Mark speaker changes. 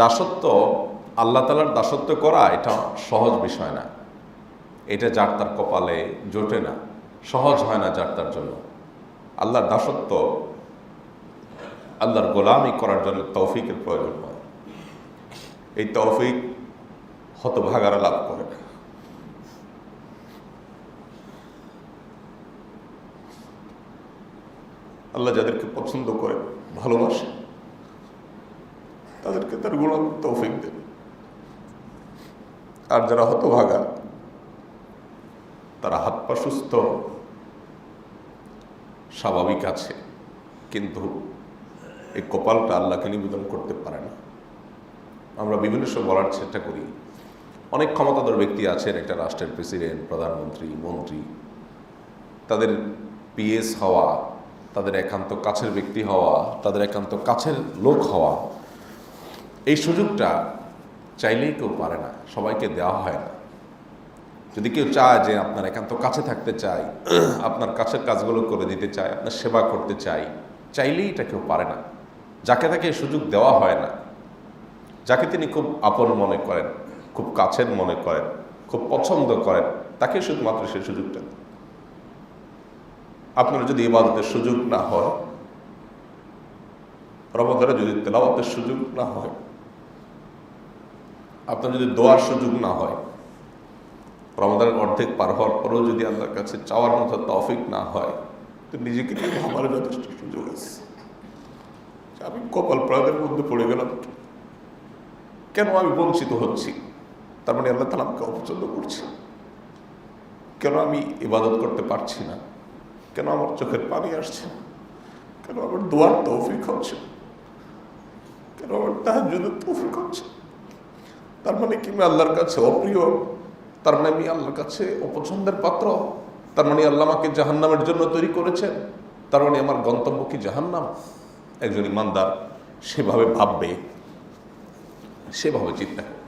Speaker 1: দাসত্ব, আল্লাহ তালার দাসত্ব করা এটা সহজ বিষয় না। এটা যার তার কপালে জোটে না। সহজ হয় না যার তার জন্য। আল্লাহর দাসত্ব আল্লাহর গোলামি করার জন্য তৌফিকের প্রয়োজন হয়। এই তৌফিক হতভাগারা লাভ করে না। আল্লাহ যাদেরকে পছন্দ করে ভালোবাসে তাদেরকে তার গোলাম তৌফিক দেন আর যারা হতভাগা, তারা হাত পা সুস্থ, স্বাভাবিক আছে। কিন্তু এই কপালটা আল্লাহকে নিবেদন করতে পারে না। আমরা বিভিন্ন সময় বলার চেষ্টা করি, অনেক ক্ষমতাধর ব্যক্তি আছেন, একটা রাষ্ট্রের প্রেসিডেন্ট, প্রধানমন্ত্রী, মন্ত্রী। তাদের পিএস হওয়া, তাদের একান্ত কাছের ব্যক্তি হওয়া, তাদের একান্ত কাছের লোক হওয়া এই সুযোগটা চাইলেই কেউ পারে না, সবাইকে দেওয়া হয় না যদি কেউ চায় যে আপনার একান্ত কাছে থাকতে চাই আপনার কাছের কাজগুলো করে দিতে চায়, আপনার সেবা করতে চাই চাইলেই এটা কেউ পারে না যাকে তাকে সুযোগ দেওয়া হয় না, যাকে তিনি খুব আপন মনে করেন, খুব কাছের মনে করেন, খুব পছন্দ করেন, তাকে শুধুমাত্র সেই সুযোগটা। আপনার যদি ইবাদতের সুযোগ না হয় রমদারে যদি তেলাওয়াতের সুযোগ না হয় আপনার যদি দোয়ার সুযোগ না হয়, রমাদানের অর্ধেক পার হওয়ার পরেও যদি আল্লাহর কাছে চাওয়ার মতো তফিক না হয়, তো নিজেকে নিয়ে ভাবার যথেষ্ট সুযোগ আছে। আমি কপাল প্রাণের মধ্যে পড়ে গেলাম। কেন আমি বঞ্চিত হচ্ছি? তার মানে আল্লাহ তালা আমাকে অপছন্দ করছে। কেন আমি ইবাদত করতে পারছি না? কেন আমার চোখের পানি আসছে না? কেন আমার দোয়ার তৌফিক হচ্ছে কেন আমার তাহাজুদের তৌফিক হচ্ছে না? তার মানে কি? আমি আল্লাহর কাছে অপ্রিয়। তার মানে আমি আল্লাহর কাছে অপছন্দের পাত্র। তার মানে আল্লাহ আমাকে জাহান্নামের জন্য তৈরি করেছেন। তার মানে আমার গন্তব্য কি জাহান্নাম? একজন ইমানদার সেভাবে ভাববে, সেভাবে চিন্তা করবে।